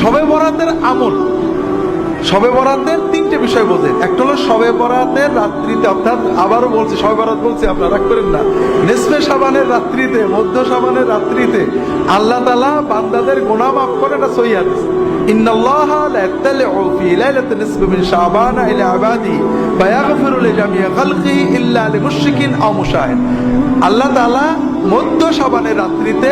সবে বরাতের আমল সবে বরাতের তিনটে বিষয় বোঝেন একটা হলো সবে বরাতের রাত্রিতে অর্থাৎ আবারও বলছি সবে বরাত বলছি আপনারা রাগ করেন না নেসফে সাবানের রাত্রিতে মধ্য সাবানের রাত্রিতে আল্লাহ তালা বান্দাদের গোনা মাফ করে এটা সহি হাদিস إن الله لا يطلع في ليلة النصف من شعبان إلى عباده فيغفر لجميع خلقه إلا لمشرك أو مشاهد আল্লাহ তাআলা মধ্য সাবানের রাত্রিতে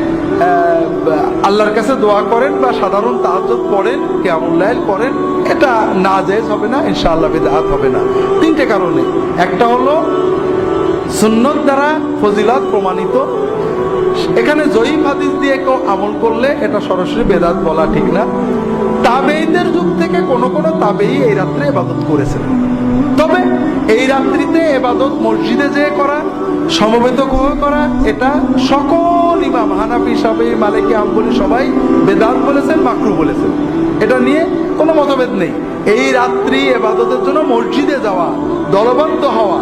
আল্লাহর কাছে দোয়া করেন বা সাধারণ তাহাজ্জুদ পড়েন কেমন করেন এটা না জায়েজ হবে না, ইনশাআল্লাহ বেদাত হবে না। তিনটে কারণে। একটা হলো সুন্নত দ্বারা ফজিলত প্রমাণিত। এখানে জয়ীফ হাদিস দিয়ে কেউ আমল করলে এটা সরাসরি বেদাত বলা ঠিক না। তাবেইদের যুগ থেকে কোনো কোনো তাবেই এই রাত্রে এবাদত করেছেন। তবে এই রাত্রিতে এবাদত মসজিদে যে করা, সমবেত হয়ে করা, এটা সকল ইমাম হানাফি সাবে মালিকি আম্বলি সবাই বেদাত বলেছেন, মাকরু বলেছেন। এটা নিয়ে কোনো মতভেদ নেই। এই রাত্রি এবাদতের জন্য মসজিদে যাওয়া, দলবদ্ধ হওয়া,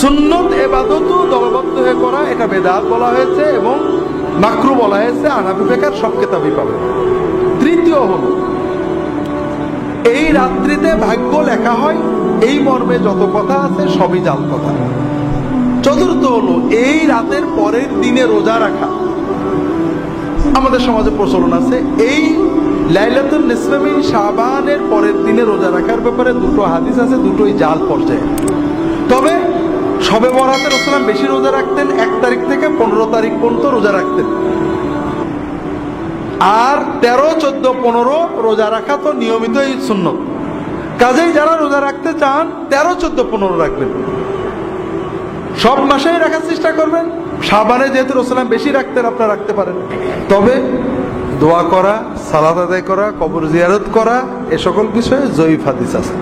সুন্নত এবাদতও দলবদ্ধ হয়ে করা, এটা বেদাত বলা হয়েছে এবং মাকরু বলা হয়েছে আনাবি বেকার সব কেতাবি পাবে। তৃতীয় হলো, এই রাত্রিতে ভাগ্য লেখা হয় এই মর্মে যত কথা আছে সবই জাল কথা। চতুর্থ হলো এই রাতের পরের দিনে রোজা রাখা। আমাদের সমাজে প্রচলন আছে, এই লাইলাতুল নিসফামিন শাবানের পরের দিনে রোজা রাখার ব্যাপারে দুটো হাদিস আছে, দুটোই জাল পর্যায়ে। তবে সবে বরাতে রসলাম বেশি রোজা রাখতেন, এক তারিখ থেকে পনেরো তারিখ পর্যন্ত রোজা রাখতেন। আর তেরো, চোদ্দ, পনেরো রোজা রাখা তো নিয়মিতই সুন্নত। কাজেই যারা রোজা রাখতে চান, তেরো, চোদ্দ, পনেরো রাখবেন। সব মাসেই রাখার চেষ্টা করবেন। সাবানে যেহেতু রসলাম বেশি রাখতেন, আপনারা রাখতে পারেন। তবে দোয়া করা সালাদ আদায় করা, কবর জিয়ারত করা, এ সকল বিষয়ে জয়ীফ হাদিস আছে।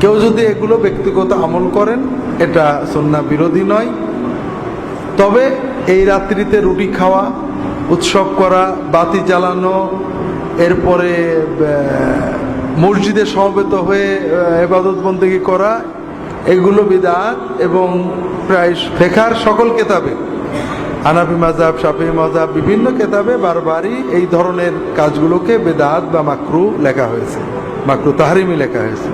কেউ যদি এগুলো ব্যক্তিগত আমল করেন, এটা সন্না বিরোধী নয়। তবে এই রাত্রিতে রুটি খাওয়া, উৎসব করা, বাতি জ্বালানো, এরপরে মসজিদে সমবেত হয়ে এবাদত বন্দী করা, এগুলো বিদাত এবং প্রায় ফেখার সকল কেতাবে আনাফি মাজাব শাফি মাজাব বিভিন্ন কেতাবে বারবারই এই ধরনের কাজগুলোকে বেদাত বা মাকরু লেখা হয়েছে, মাকরু তাহারিমি লেখা হয়েছে।